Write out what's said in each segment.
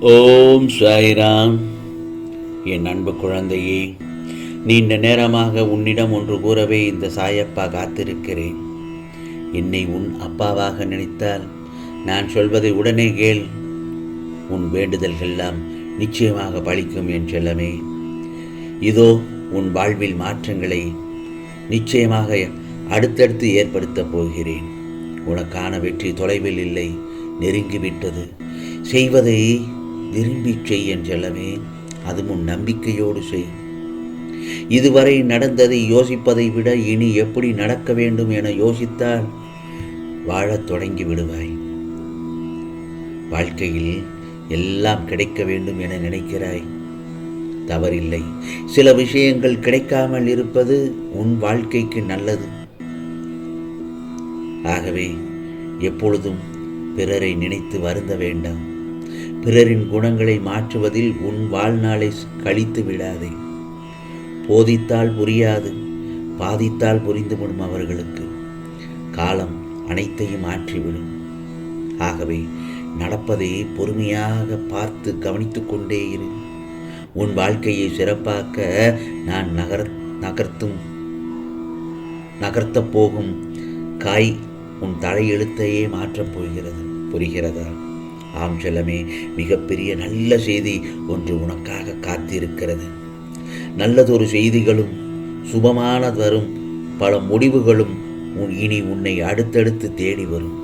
ஓம் சாய்ராம். என் அன்பு குழந்தையே நீண்ட நேரமாக உன்னிடம் ஒன்று கூறவே இந்த சாயப்பா காத்திருக்கிறேன். என்னை உன் அப்பாவாக நினைத்தால் நான் சொல்வதை உடனே கேள். உன் வேண்டுதல்கள்லாம் நிச்சயமாக பழிக்கும் என் செல்லமே. இதோ உன் வாழ்வில் மாற்றங்களை நிச்சயமாக அடுத்தடுத்து ஏற்படுத்தப் போகிறேன். உனக்கான வெற்றி தொலைவில் இல்லை நெருங்கிவிட்டது. செய்வதை விரும்பிச் செய் என் செல்லமே அதுவும் நம்பிக்கையோடு செய். இதுவரை நடந்ததை யோசிப்பதை விட இனி எப்படி நடக்க வேண்டும் என யோசித்தால் வாழத் தொடங்கி விடுவாய். வாழ்க்கையில் எல்லாம் கிடைக்க வேண்டும் என நினைக்கிறாய். தவறில்லை. சில விஷயங்கள் கிடைக்காமல் இருப்பது உன் வாழ்க்கைக்கு நல்லது. ஆகவே எப்பொழுதும் பிறரை நினைத்து வருந்த வேண்டாம். பிறரின் குணங்களை மாற்றுவதில் உன் வாழ்நாளை கழித்து விடாதே. போதித்தால் புரியாது பாதித்தால் புரிந்துவிடும் அவர்களுக்கு. காலம் அனைத்தையும் மாற்றிவிடும். ஆகவே நடப்பதை பொறுமையாக பார்த்து கவனித்துக்கொண்டே இரு. உன் வாழ்க்கையை சிறப்பாக்க நான் நகர் நகர்த்தும் நகர்த்தப் போகும் காய் உன் தலையெழுத்தையே மாற்றப் போகிறது புரிகிறதா? ஆம் செல்லமே மிகப்பெரிய நல்ல செய்தி ஒன்று உனக்காக காத்திருக்கிறது. நல்லதொரு செய்திகளும் சுபமான வரும் பல முடிவுகளும் உன் இனி உன்னை அடுத்தடுத்து தேடி வரும்.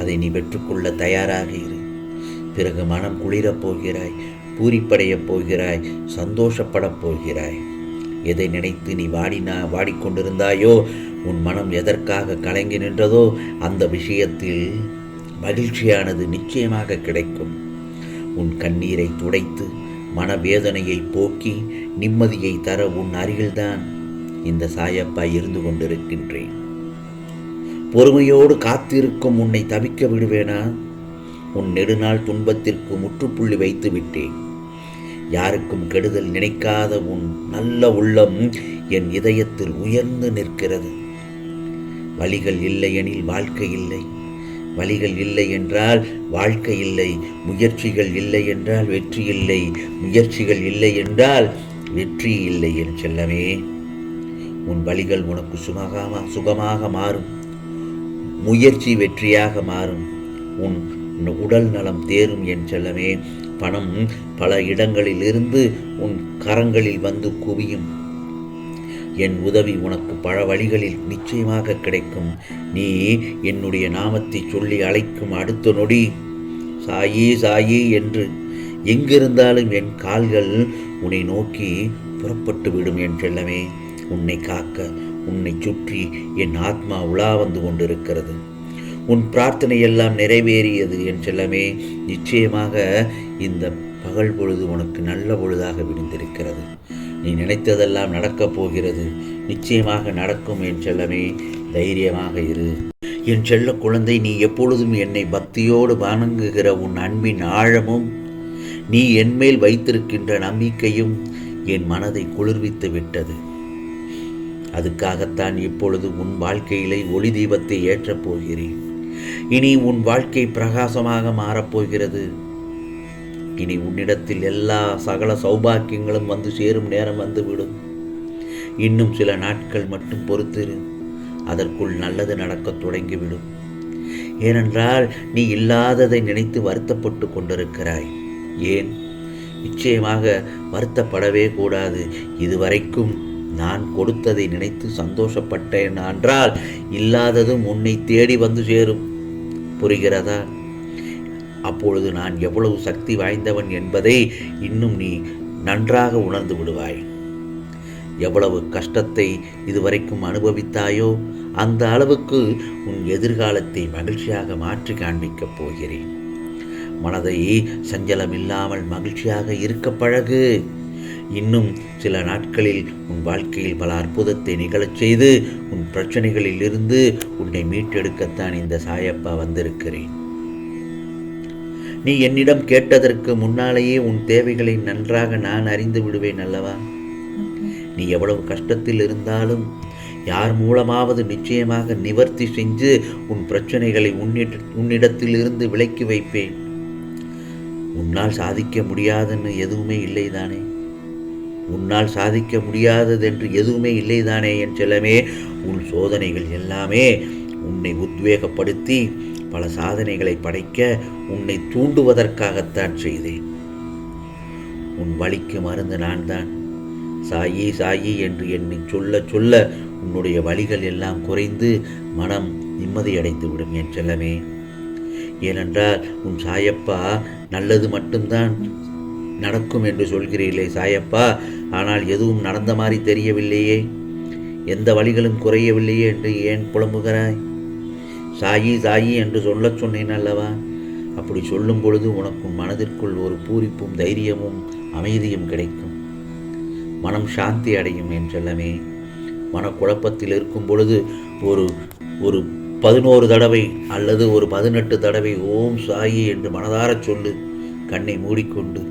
அதை நீ பெற்றுக்கொள்ள தயாராக இரு. பிறகு மனம் குளிரப் போகிறாய் பூரிப்படையப் போகிறாய் சந்தோஷப்படப் போகிறாய். எதை நினைத்து நீ வாடினா வாடிக்கொண்டிருந்தாயோ உன் மனம் எதற்காக கலங்கி நின்றதோ அந்த விஷயத்தில் மகிழ்ச்சியானது நிச்சயமாக கிடைக்கும். உன் கண்ணீரை துடைத்து மனவேதனையை போக்கி நிம்மதியை தர உன் அருகில்தான் இந்த சாயப்பா இருந்து கொண்டிருக்கின்றேன். பொறுமையோடு காத்திருக்கும் உன்னை தவிக்க விடுவேனா? உன் நெடுநாள் துன்பத்திற்கு முற்றுப்புள்ளி வைத்து விட்டேன். யாருக்கும் கெடுதல் நினைக்காத உன் நல்ல உள்ளம் என் இதயத்தில் உயர்ந்து நிற்கிறது. வழிகள் இல்லையெனில் வாழ்க்கை இல்லை. வழிகள் இல்லை என்றால் வாழ்க்கை இல்லை முயற்சிகள் இல்லை என்றால் வெற்றி இல்லை முயற்சிகள் இல்லை என்றால் வெற்றி இல்லை என் செல்லமே. உன் வழிகள் உனக்கு சுமகமாக சுகமாக மாறும். முயற்சி வெற்றியாக மாறும். உன் உடல் நலம் தேரும் என் செல்லமே. பணம் பல இடங்களிலிருந்து உன் கரங்களில் வந்து குவியும். என் உதவி உனக்கு பல வழிகளில் நிச்சயமாக கிடைக்கும். நீ என்னுடைய நாமத்தை சொல்லி அழைக்கும் அடுத்த நொடி. சாயி சாயி என்று எங்கிருந்தாலும் என் கால்கள் உன்னை நோக்கி புறப்பட்டு விடும் என் செல்லமே. உன்னை காக்க உன்னை சுற்றி என் ஆத்மா உலா வந்து கொண்டிருக்கிறது. உன் பிரார்த்தனை எல்லாம் நிறைவேறியது என் செல்லமே. நிச்சயமாக இந்த பகல் பொழுது உனக்கு நல்ல பொழுதாக விடிந்திருக்கிறது. நீ நினைத்ததெல்லாம் நடக்கப் போகிறது. நிச்சயமாக நடக்கும் என் செல்லமே தைரியமாக இரு. என் செல்ல குழந்தை நீ எப்பொழுதும் என்னை பக்தியோடு வணங்குகிற உன் அன்பின் ஆழமும் நீ என்மேல் வைத்திருக்கின்ற நம்பிக்கையும் என் மனதை குளிர்வித்து விட்டது. அதுக்காகத்தான் இப்பொழுது உன் வாழ்க்கையிலே ஒளி தீபத்தை ஏற்றப் போகிறேன். இனி உன் வாழ்க்கை பிரகாசமாக மாறப்போகிறது இனி உன்னிடத்தில் எல்லா சகல சௌபாக்கியங்களும் வந்து சேரும் நேரம் வந்துவிடும். இன்னும் சில நாட்கள் மட்டும் பொறுத்திரு. அதற்குள் நல்லது நடக்கத் தொடங்கிவிடும். ஏனென்றால் நீ இல்லாததை நினைத்து வருத்தப்பட்டு கொண்டிருக்கிறாய். ஏன்? நிச்சயமாக வருத்தப்படவே கூடாது. இதுவரைக்கும் நான் கொடுத்ததை நினைத்து சந்தோஷப்பட்டேன் என்றால் இல்லாததும் உன்னை தேடி வந்து சேரும். புரிகிறதா? அப்பொழுது நான் எவ்வளவு சக்தி வாய்ந்தவன் என்பதை இன்னும் நீ நன்றாக உணர்ந்து விடுவாய். எவ்வளவு கஷ்டத்தை இதுவரைக்கும் அனுபவித்தாயோ அந்த அளவுக்கு உன் எதிர்காலத்தை மகிழ்ச்சியாக மாற்றி காண்பிக்கப் போகிறேன். மனதை சஞ்சலம் இல்லாமல் மகிழ்ச்சியாக இருக்க பழகு. இன்னும் சில நாட்களில் உன் வாழ்க்கையில் பல அற்புதத்தை நிகழச் செய்து உன் பிரச்சனைகளில் இருந்து உன்னை மீட்டெடுக்கத்தான் இந்த சாயப்பா வந்திருக்கிறேன். நீ என்னிடம் கேட்டதற்கு முன்னாலேயே உன் தேவைகளை நன்றாக நான் அறிந்து விடுவேன் அல்லவா? நீ எவ்வளவு கஷ்டத்தில் இருந்தாலும் யார் மூலமாவது நிச்சயமாக நிவர்த்தி செஞ்சு உன் பிரச்சனைகளை உன்னிட உன்னிடத்திலிருந்து விலக்கி வைப்பேன். உன்னால் சாதிக்க முடியாதுன்னு எதுவுமே இல்லைதானே? உன்னால் சாதிக்க முடியாததென்று எதுவுமே இல்லைதானே என் செல்லமே? உன் சோதனைகள் எல்லாமே உன்னை உத்வேகப்படுத்தி பல சாதனைகளை படைக்க உன்னை தூண்டுவதற்காகத்தான் செய்தேன். உன் வழிக்கு மருந்து நான் தான் சாயி சாயி என்று என்னை சொல்ல சொல்ல உன்னுடைய வழிகள் எல்லாம் குறைந்து மனம் நிம்மதியடைந்து விடும் என் செல்லமே. ஏனென்றால் உன் சாயப்பா நல்லது மட்டும்தான் நடக்கும் என்று சொல்கிறீர்களே சாயப்பா. ஆனால் எதுவும் நடந்த மாதிரி தெரியவில்லையே. எந்த வழிகளும் குறையவில்லையே என்று ஏன் புலம்புகிறாய்? சாயி சாயி என்று சொல்லச் சொன்னேன் அல்லவா? அப்படி சொல்லும் பொழுது உனக்கும் மனதிற்குள் ஒரு பூரிப்பும் தைரியமும் அமைதியும் கிடைக்கும். மனம் சாந்தி அடையும் என்றெல்லாமே மனக்குழப்பத்தில் இருக்கும் பொழுது ஒரு ஒரு பதினோரு தடவை அல்லது ஒரு பதினெட்டு தடவை ஓம் சாயி என்று மனதாரச் சொல்லு கண்ணை மூடிக்கொண்டு.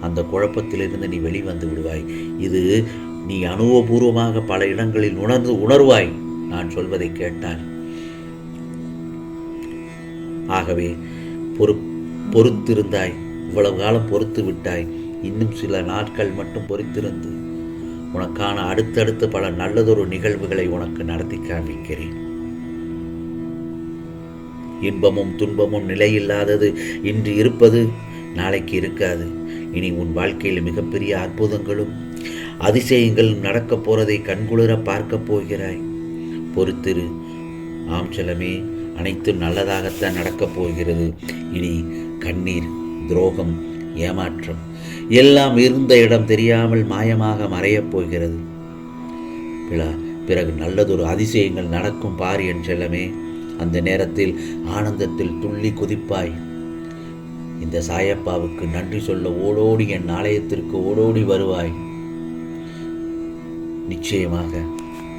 அந்த குழப்பத்திலிருந்து நீ வெளிவந்து விடுவாய். இது நீ அனுபவபூர்வமாக பல இடங்களில் உணர்ந்து உணர்வாய் நான் சொல்வதை கேட்டால். ஆகவே பொறு பொறுத்திருந்தாய். இவ்வளவு காலம் பொறுத்து விட்டாய். இன்னும் சில நாட்கள் மட்டும் பொறுத்திருந்து உனக்கான அடுத்தடுத்து பல நல்லதொரு நிகழ்வுகளை உனக்கு நடத்தி காண்பிக்கிறேன். இன்பமும் துன்பமும் நிலையில்லாதது இன்று இருப்பது நாளைக்கு இருக்காது. இனி உன் வாழ்க்கையில் மிகப்பெரிய அற்புதங்களும் அதிசயங்களும் நடக்கப் போறதை கண்குளிர பார்க்கப் போகிறாய். பொறுத்திரு. ஆம் செலமே அனைத்தும் நல்லதாகத்தான் நடக்கப் போகிறது. இனி கண்ணீர் துரோகம் ஏமாற்றம் எல்லாம் இருந்த இடம் தெரியாமல் மாயமாக மறையப் போகிறது. பிறகு நல்லதொரு அதிசயங்கள் நடக்கும் பார் என் செல்லமே. அந்த நேரத்தில் ஆனந்தத்தில் துள்ளி குதிப்பாய். இந்த சாயப்பாவுக்கு நன்றி சொல்ல ஓடோடி என் ஆலயத்திற்கு ஓடோடி வருவாய். நிச்சயமாக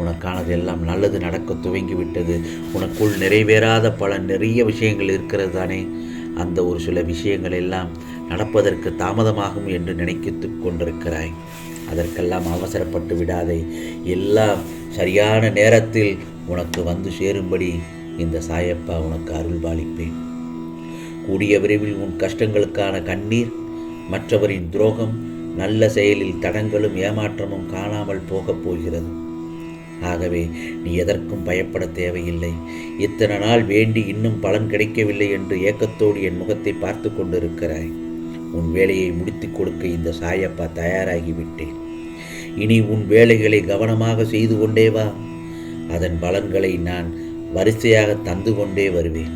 உனக்கானது எல்லாம் நல்லது நடக்க துவங்கிவிட்டது. உனக்குள் நிறைவேறாத பல நிறைய விஷயங்கள் இருக்கிறது தானே? அந்த ஒரு சில விஷயங்கள் எல்லாம் நடப்பதற்கு தாமதமாகும் என்று நினைக்கித்து கொண்டிருக்கிறாய். அதற்கெல்லாம் அவசரப்பட்டு விடாதே. எல்லாம் சரியான நேரத்தில் உனக்கு வந்து சேரும்படி இந்த சாயப்பா உனக்கு அருள் பாலிப்பேன் கூடிய விரைவில் உன் கஷ்டங்களுக்கான கண்ணீர் மற்றவரின் துரோகம் நல்ல செயலில் தடங்களும் ஏமாற்றமும் காணாமல் போகப் போகிறது. ஆகவே நீ எதற்கும் பயப்பட தேவையில்லை. இத்தனை நாள் வேண்டி இன்னும் பலன் கிடைக்கவில்லை என்று ஏக்கத்தோடு என் முகத்தை பார்த்து கொண்டிருக்கிறாய். உன் வேலையை முடித்துக் கொடுக்க இந்த சாயப்பா தயாராகிவிட்டேன் இனி உன் வேலைகளை கவனமாக செய்து கொண்டே வா. அதன் பலன்களை நான் வரிசையாக தந்து கொண்டே வருவேன்.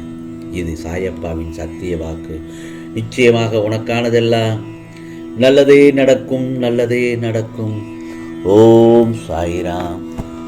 இது சாயப்பாவின் சத்திய வாக்கு. நிச்சயமாக உனக்கானதெல்லாம். நல்லதே நடக்கும் நல்லதே நடக்கும். ஓம் சாய்ராம்.